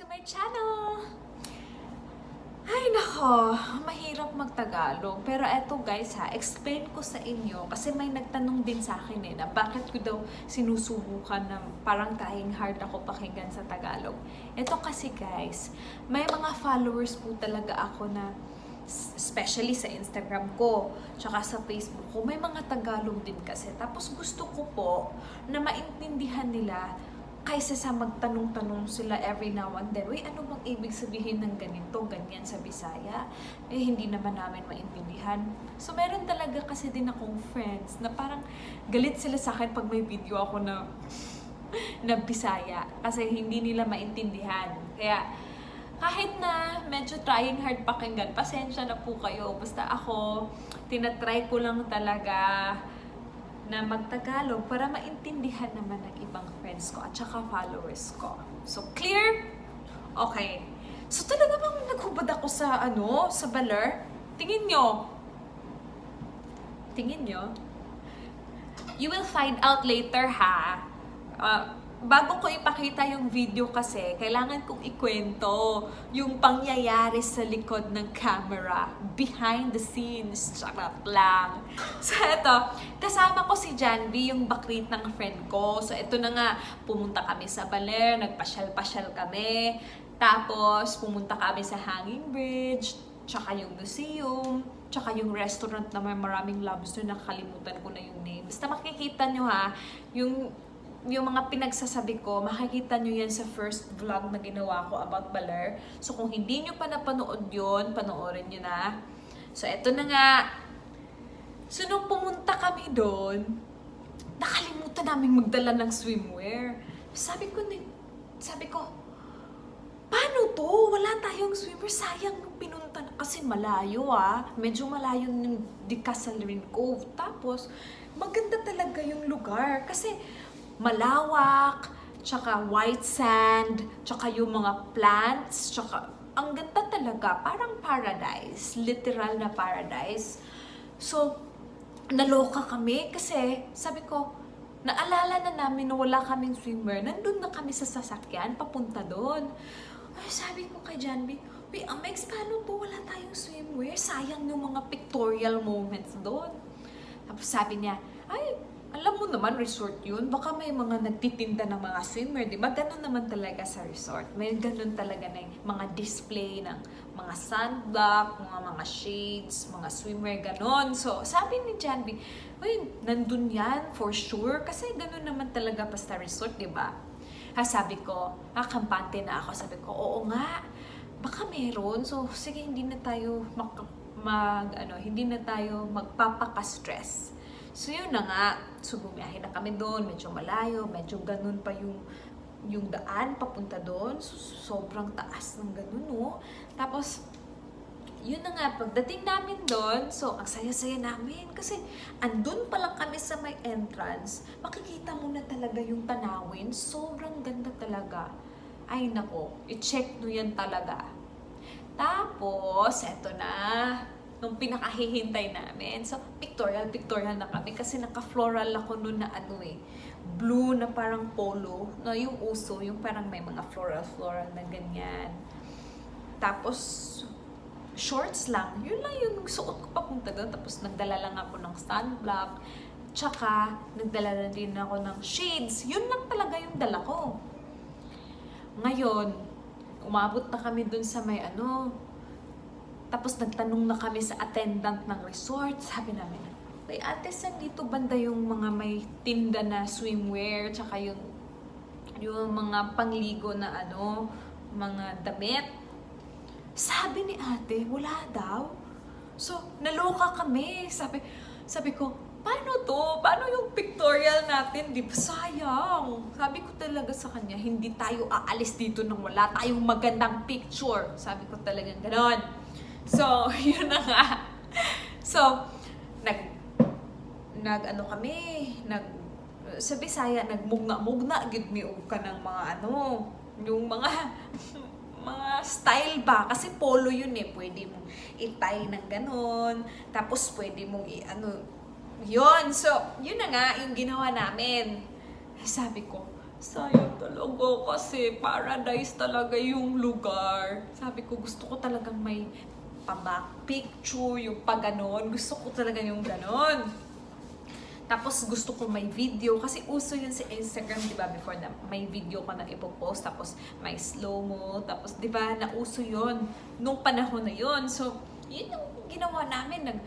to my channel! Ay nako, mahirap magtagalog. Pero eto guys ha, explain ko sa inyo kasi may nagtanong din sa akin eh na bakit ko daw sinusubukan na parang trying hard ako pakinggan sa Tagalog. Ito kasi guys, may mga followers po talaga ako na especially sa Instagram ko, tsaka sa Facebook ko, may mga Tagalog din kasi. Tapos gusto ko po na maintindihan nila kaysa sa magtanong-tanong sila every now and then, Uy, ano bang ibig sabihin ng ganito, ganyan sa Bisaya? Eh, hindi naman namin maintindihan. So, meron talaga kasi din akong friends na parang galit sila sa akin pag may video ako na na Bisaya kasi hindi nila maintindihan. Kaya, kahit na medyo trying hard pakinggan, pasensya na po kayo. Basta ako, tinatry ko lang talaga na magtagalog para maintindihan naman ng ibang friends ko at saka followers ko. So, clear? Okay. So, talaga bang naghubad ako sa, ano, sa baler? Tingin nyo. Tingin nyo. You will find out later, ha? Uh, bago ko ipakita yung video kasi, kailangan kong ikwento yung pangyayari sa likod ng camera. Behind the scenes. Charot lang. So, eto. Kasama ko si Janvi, yung bakrit ng friend ko. So, eto na nga. Pumunta kami sa Baler. Nagpasyal-pasyal kami. Tapos, pumunta kami sa Hanging Bridge. Tsaka yung museum. Tsaka yung restaurant na may maraming lobster. Nakalimutan ko na yung name. Basta makikita nyo ha, yung yung mga pinagsasabi ko, makikita nyo yan sa first vlog na ginawa ko about Baler. So, kung hindi nyo pa napanood yun, panoorin nyo na. So, eto na nga. So, nung pumunta kami doon, nakalimutan namin magdala ng swimwear. Sabi ko, sabi ko, paano to? Wala tayong swimwear. Sayang nung pinunta na. Kasi malayo ah. Medyo malayo yung Decasalrin Cove. Tapos, maganda talaga yung lugar. Kasi, malawak, tsaka white sand, tsaka yung mga plants, tsaka ang ganda talaga. Parang paradise. Literal na paradise. So, naloka kami kasi sabi ko, naalala na namin na wala kaming swimwear. Nandun na kami sa sasakyan, papunta doon. Ay, sabi ko kay Janby, Uy, Amex, paano to? Wala tayong swimwear. Sayang yung mga pictorial moments doon. Tapos sabi niya, ay, alam mo naman, resort yun. Baka may mga nagtitinda ng mga swimwear, di ba? Ganun naman talaga sa resort. May ganun talaga na yung mga display ng mga sunblock, mga mga shades, mga swimwear, ganun. So, sabi ni Janvi, uy, nandun yan, for sure. Kasi ganun naman talaga basta resort, di ba? Ha, sabi ko, ha, kampante na ako. Sabi ko, oo nga, baka meron. So, sige, hindi na tayo mag, mag ano, hindi na tayo magpapaka-stress. So, yun na nga. So, bumiyahe na kami doon. Medyo malayo. Medyo ganun pa yung yung daan papunta doon. So, sobrang taas ng ganun, no? Tapos, yun na nga, pagdating namin doon, so, ang saya-saya namin. Kasi, andun pa lang kami sa may entrance. Makikita mo na talaga yung tanawin. Sobrang ganda talaga. Ay, nako. I-check nyo yan talaga. Tapos, eto na nung pinakahihintay namin. So, pictorial, pictorial na kami kasi naka-floral ako noon na ano eh, blue na parang polo, na yung uso, yung parang may mga floral-floral na ganyan. Tapos, shorts lang. Yun lang yung suot ko papunta doon. Tapos, nagdala lang ako ng sunblock. Tsaka, nagdala na din ako ng shades. Yun lang talaga yung dala ko. Ngayon, umabot na kami dun sa may ano, tapos nagtanong na kami sa attendant ng resort. Sabi namin, Uy, ate, saan dito banda yung mga may tinda na swimwear, tsaka yung, yung mga pangligo na ano, mga damit. Sabi ni ate, wala daw. So, naloka kami. Sabi, sabi ko, paano to? Paano yung pictorial natin? Di ba sayang? Sabi ko talaga sa kanya, hindi tayo aalis dito nang wala tayong magandang picture. Sabi ko talagang ganon. So, yun na nga. So, nag, nag ano kami, nag, sa Bisaya, nagmugna-mugna, gid mi og ka ng mga ano, yung mga, mga style ba? Kasi polo yun eh, pwede mong itay ng ganon, tapos pwede mong i, ano, yun. So, yun na nga, yung ginawa namin. Sabi ko, sayang talaga kasi paradise talaga yung lugar. Sabi ko, gusto ko talagang may pa-back picture, yung pa ganon. Gusto ko talaga yung ganon. Tapos gusto ko may video kasi uso yun sa Instagram, 'di ba? Before na may video ka na ipopost tapos may slow mo, tapos 'di ba? Nauso 'yon nung panahon na 'yon. So, yun yung ginawa namin nag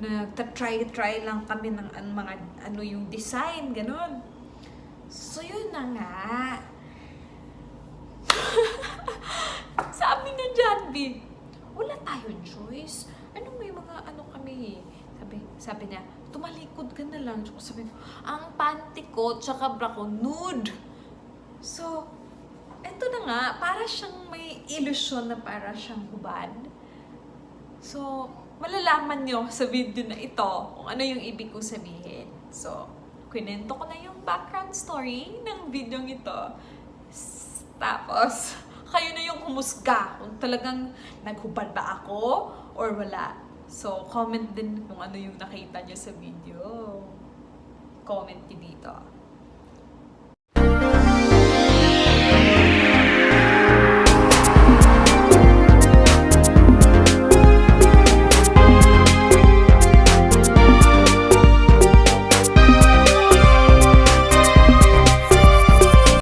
nagta-try try lang kami ng ang mga ano yung design, ganun. So, yun na nga. Sabi ni John tayong choice. Ano may mga ano kami sabi, sabi niya, tumalikod ka na lang. So, sabi ang panty ko, tsaka bra ko, nude. So, eto na nga, para siyang may ilusyon na para siyang hubad. So, malalaman nyo sa video na ito kung ano yung ibig kong sabihin. So, kwento ko na yung background story ng video ito. Tapos, kayo na yung humusga kung talagang naghubad ba ako or wala. So, comment din kung ano yung nakita nyo sa video. Comment dito.